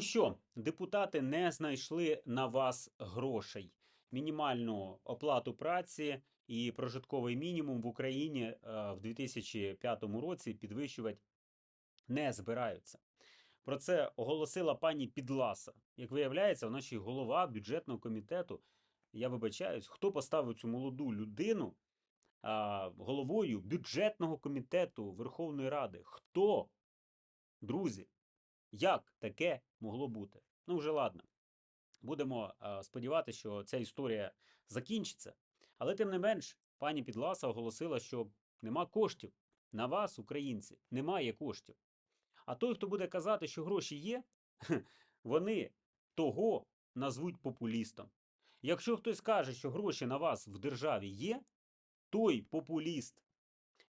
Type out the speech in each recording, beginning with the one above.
Ну що, депутати не знайшли на вас грошей. Мінімальну оплату праці і прожитковий мінімум в Україні е, в 2005 році підвищувати не збираються. Про це оголосила пані Підласа. Як виявляється, вона ще й голова бюджетного комітету. Я вибачаюсь, хто поставив цю молоду людину головою бюджетного комітету Верховної Ради? Хто? Друзі, як таке могло бути? Ну, вже ладно. Будемо а, сподіватися, що ця історія закінчиться. Але тим не менш, пані Підласа оголосила, що нема коштів. На вас, українці, немає коштів. А той, хто буде казати, що гроші є, вони того назвуть популістом. Якщо хтось каже, що гроші на вас в державі є, той популіст.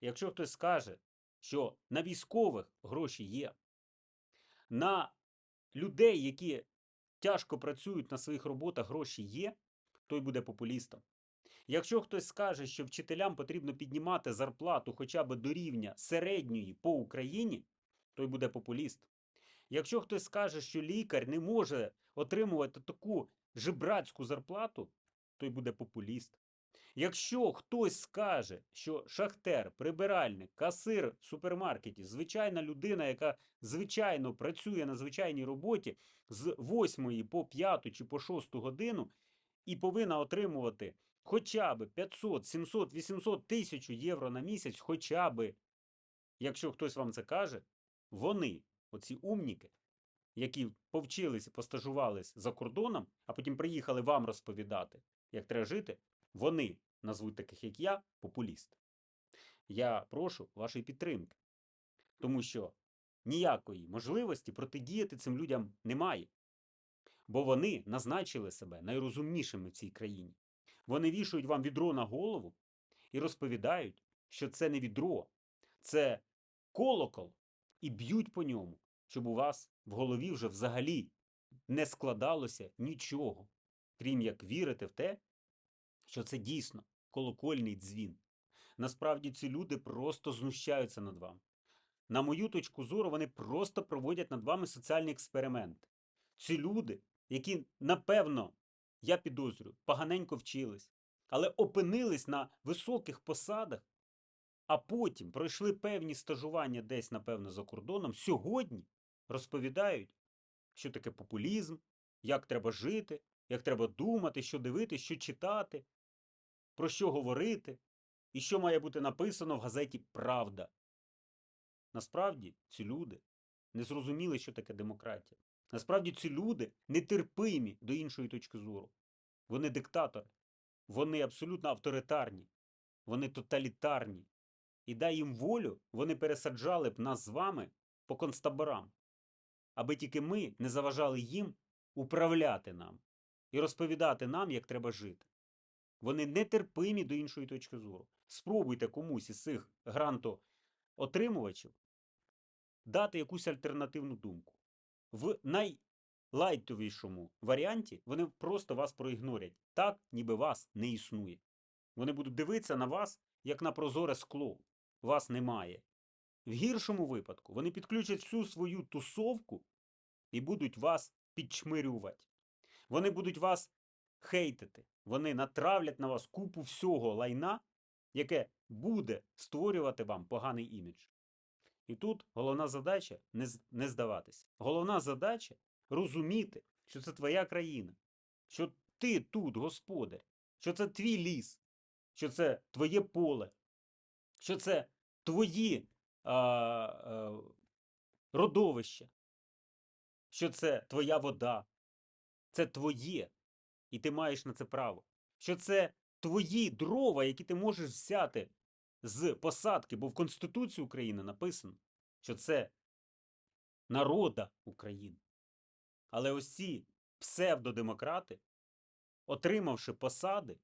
Якщо хтось скаже, що на військових гроші є, на людей, які тяжко працюють на своїх роботах, гроші є, той буде популістом. Якщо хтось скаже, що вчителям потрібно піднімати зарплату хоча б до рівня середньої по Україні, той буде популіст. Якщо хтось скаже, що лікар не може отримувати таку жебрацьку зарплату, той буде популіст. Якщо хтось скаже, що шахтер, прибиральник, касир в супермаркеті, звичайна людина, яка звичайно працює на звичайній роботі з 8 по 5 чи по 6 годину і повинна отримувати хоча б 500, 700, 800 тисяч євро на місяць, хоча б, якщо хтось вам це каже, вони, оці умніки, які повчились постажувались за кордоном, а потім приїхали вам розповідати, як треба жити, вони назвуть таких, як я, популіст. Я прошу вашої підтримки, тому що ніякої можливості протидіяти цим людям немає. Бо вони назначили себе найрозумнішими в цій країні. Вони вішають вам відро на голову і розповідають, що це не відро, це колокол, і б'ють по ньому, щоб у вас в голові вже взагалі не складалося нічого, крім як вірити в те, що це дійсно колокольний дзвін. Насправді ці люди просто знущаються над вами. На мою точку зору, вони просто проводять над вами соціальні експерименти. Ці люди, які, напевно, я підозрюю, поганенько вчились, але опинились на високих посадах, а потім пройшли певні стажування десь, напевно, за кордоном, сьогодні розповідають, що таке популізм, як треба жити, як треба думати, що дивитися, що читати, про що говорити, і що має бути написано в газеті Правда. Насправді ці люди не зрозуміли, що таке демократія. Насправді ці люди нетерпимі до іншої точки зору. Вони диктатори, вони абсолютно авторитарні, вони тоталітарні. І дай їм волю, вони пересаджали б нас з вами по концтаборам, аби тільки ми не заважали їм управляти нам і розповідати нам, як треба жити. Вони нетерпимі до іншої точки зору. Спробуйте комусь із цих грантоотримувачів дати якусь альтернативну думку. В найлайтовішому варіанті вони просто вас проігнорять, так, ніби вас не існує. Вони будуть дивитися на вас, як на прозоре скло. Вас немає. В гіршому випадку вони підключать всю свою тусовку і будуть вас підчмирювати. Вони будуть вас хейтити. Вони натравлять на вас купу всього лайна, яке буде створювати вам поганий імідж. І тут головна задача не, з- не здаватись. Головна задача розуміти, що це твоя країна, що ти тут господар, що це твій ліс, що це твоє поле, що це твої а, а, родовища, що це твоя вода, це твоє, і ти маєш на це право. Що це твої дрова, які ти можеш взяти з посадки, бо в Конституції України написано, що це народа України. Але ось ці псевдодемократи, отримавши посади,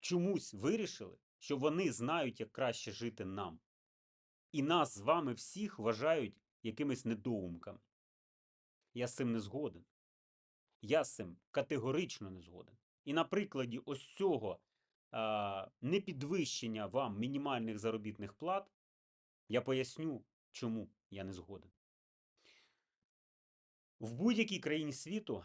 чомусь вирішили, що вони знають, як краще жити нам. І нас з вами всіх вважають якимись недоумками. Я з цим не згоден. Я з цим категорично не згоден. І на прикладі ось цього а, непідвищення вам мінімальних заробітних плат я поясню, чому я не згоден. В будь-якій країні світу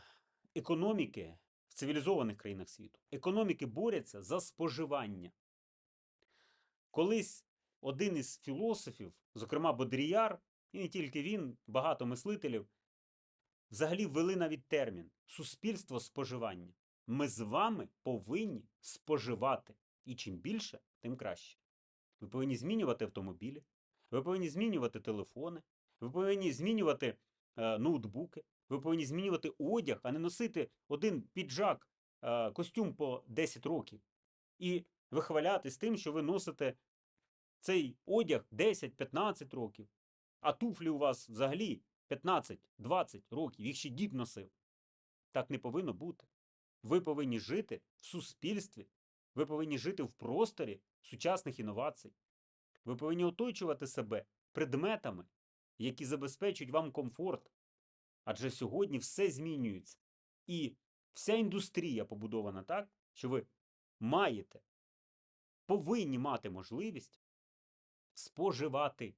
економіки, в цивілізованих країнах світу, економіки борються за споживання. Колись один із філософів, зокрема Бодріяр, і не тільки він, багато мислителів, взагалі ввели навіть термін суспільство споживання. Ми з вами повинні споживати. І чим більше, тим краще. Ви повинні змінювати автомобілі, ви повинні змінювати телефони, ви повинні змінювати е, ноутбуки, ви повинні змінювати одяг, а не носити один піджак, е, костюм по 10 років. І вихвалятись тим, що ви носите цей одяг 10-15 років, а туфлі у вас взагалі 15-20 років, їх ще дід носив. Так не повинно бути. Ви повинні жити в суспільстві, ви повинні жити в просторі сучасних інновацій. Ви повинні оточувати себе предметами, які забезпечують вам комфорт. Адже сьогодні все змінюється. І вся індустрія побудована так, що ви маєте, повинні мати можливість споживати.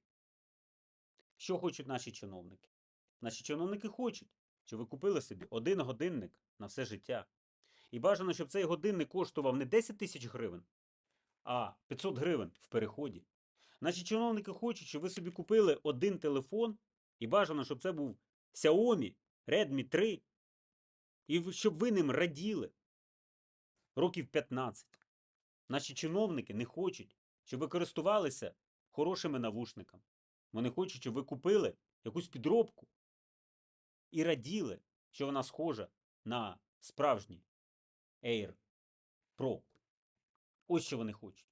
Що хочуть наші чиновники? Наші чиновники хочуть, щоб ви купили собі один годинник на все життя. І бажано, щоб цей годинник коштував не 10 тисяч гривень, а 500 гривень в переході. Наші чиновники хочуть, щоб ви собі купили один телефон, і бажано, щоб це був Xiaomi Redmi 3, і щоб ви ним раділи років 15. Наші чиновники не хочуть, щоб ви користувалися хорошими навушниками. Вони хочуть, щоб ви купили якусь підробку і раділи, що вона схожа на справжній Air Pro. Ось що вони хочуть.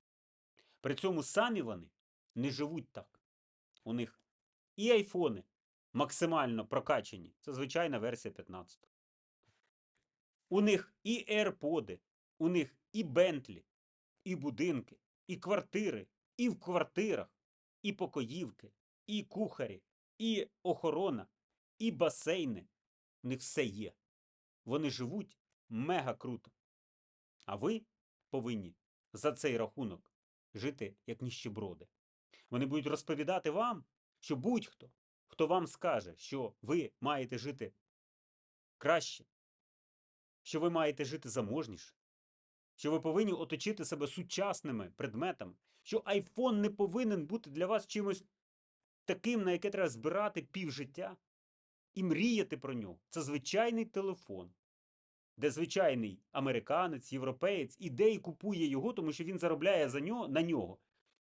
При цьому самі вони не живуть так. У них і айфони максимально прокачані. Це звичайна версія 15. У них і AirPods, у них і Бентлі, і будинки, і квартири, і в квартирах, і покоївки, і кухарі, і охорона, і басейни. У них все є. Вони живуть мега круто. А ви повинні за цей рахунок жити як ніщеброди. Вони будуть розповідати вам, що будь-хто, хто вам скаже, що ви маєте жити краще, що ви маєте жити заможніше, що ви повинні оточити себе сучасними предметами, що айфон не повинен бути для вас чимось таким, на яке треба збирати півжиття і мріяти про нього. Це звичайний телефон, де звичайний американець, європеєць іде і купує його, тому що він заробляє за нього, на нього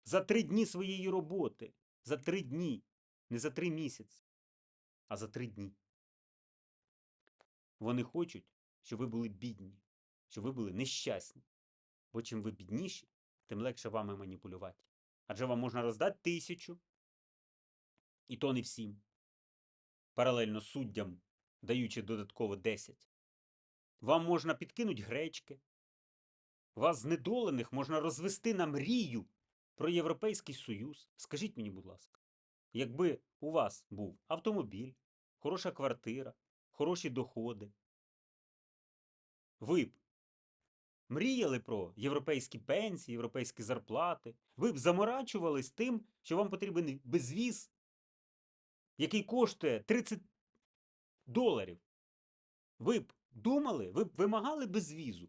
за три дні своєї роботи. За три дні. Не за три місяці, а за три дні. Вони хочуть, щоб ви були бідні, щоб ви були нещасні. Бо чим ви бідніші, тим легше вами маніпулювати. Адже вам можна роздати тисячу, і то не всім. Паралельно суддям, даючи додатково 10. Вам можна підкинуть гречки. Вас знедолених можна розвести на мрію про Європейський Союз. Скажіть мені, будь ласка, якби у вас був автомобіль, хороша квартира, хороші доходи, ви б мріяли про європейські пенсії, європейські зарплати, ви б заморачувались тим, що вам потрібен безвіз, який коштує 30 доларів. Ви б думали, ви б вимагали безвізу,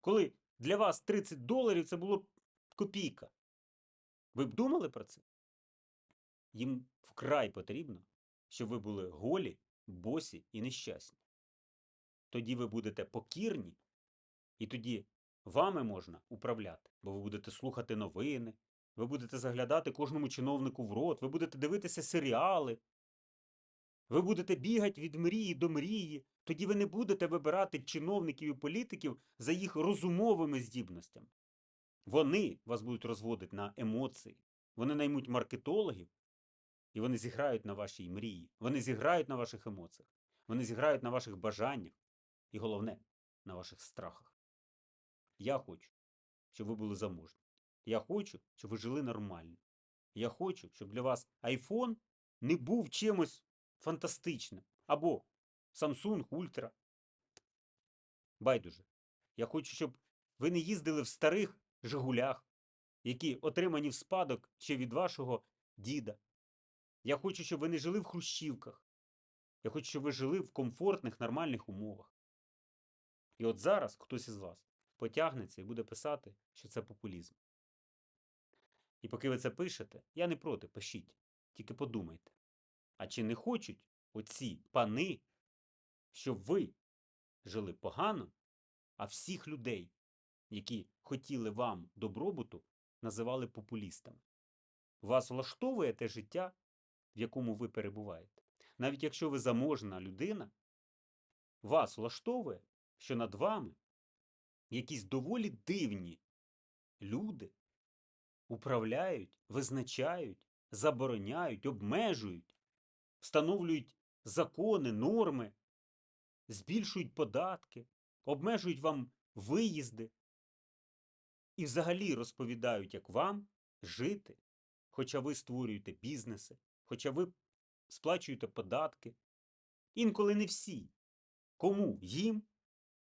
коли для вас 30 доларів це було копійка. Ви б думали про це? Їм вкрай потрібно, щоб ви були голі, босі і нещасні. Тоді ви будете покірні, і тоді вами можна управляти, бо ви будете слухати новини, ви будете заглядати кожному чиновнику в рот, ви будете дивитися серіали, ви будете бігати від мрії до мрії, тоді ви не будете вибирати чиновників і політиків за їх розумовими здібностями. Вони вас будуть розводити на емоції, вони наймуть маркетологів, і вони зіграють на вашій мрії, вони зіграють на ваших емоціях, вони зіграють на ваших бажаннях і головне на ваших страхах. Я хочу, щоб ви були заможні. Я хочу, щоб ви жили нормально. Я хочу, щоб для вас iPhone не був чимось фантастичним. Або Samsung Ultra. Байдуже. Я хочу, щоб ви не їздили в старих Жигулях, які отримані в спадок ще від вашого діда. Я хочу, щоб ви не жили в хрущівках. Я хочу, щоб ви жили в комфортних, нормальних умовах. І от зараз хтось із вас потягнеться і буде писати, що це популізм. І поки ви це пишете, я не проти, пишіть. Тільки подумайте. А чи не хочуть оці пани, щоб ви жили погано, а всіх людей, які хотіли вам добробуту, називали популістами? Вас влаштовує те життя, в якому ви перебуваєте? Навіть якщо ви заможна людина, вас влаштовує, що над вами якісь доволі дивні люди управляють, визначають, забороняють, обмежують, встановлюють закони, норми, збільшують податки, обмежують вам виїзди і взагалі розповідають, як вам жити, хоча ви створюєте бізнеси, хоча ви сплачуєте податки. Інколи не всі. Кому? Їм?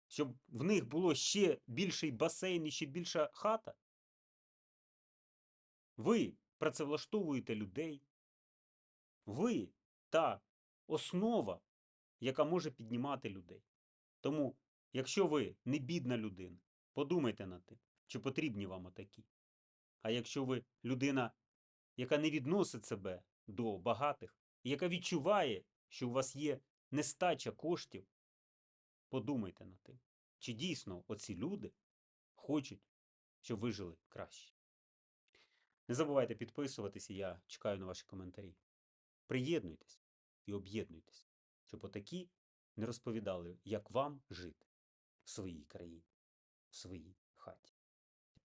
Щоб в них було ще більший басейн і ще більша хата? Ви працевлаштовуєте людей. Ви та основа, яка може піднімати людей. Тому, якщо ви не бідна людина, подумайте над тим, чи потрібні вам отакі. А якщо ви людина, яка не відносить себе до багатих, і яка відчуває, що у вас є нестача коштів, подумайте над тим, чи дійсно оці люди хочуть, щоб ви жили краще. Не забувайте підписуватися, я чекаю на ваші коментарі. Приєднуйтесь і об'єднуйтесь, щоб отакі не розповідали, як вам жити в своїй країні, в своїй хаті.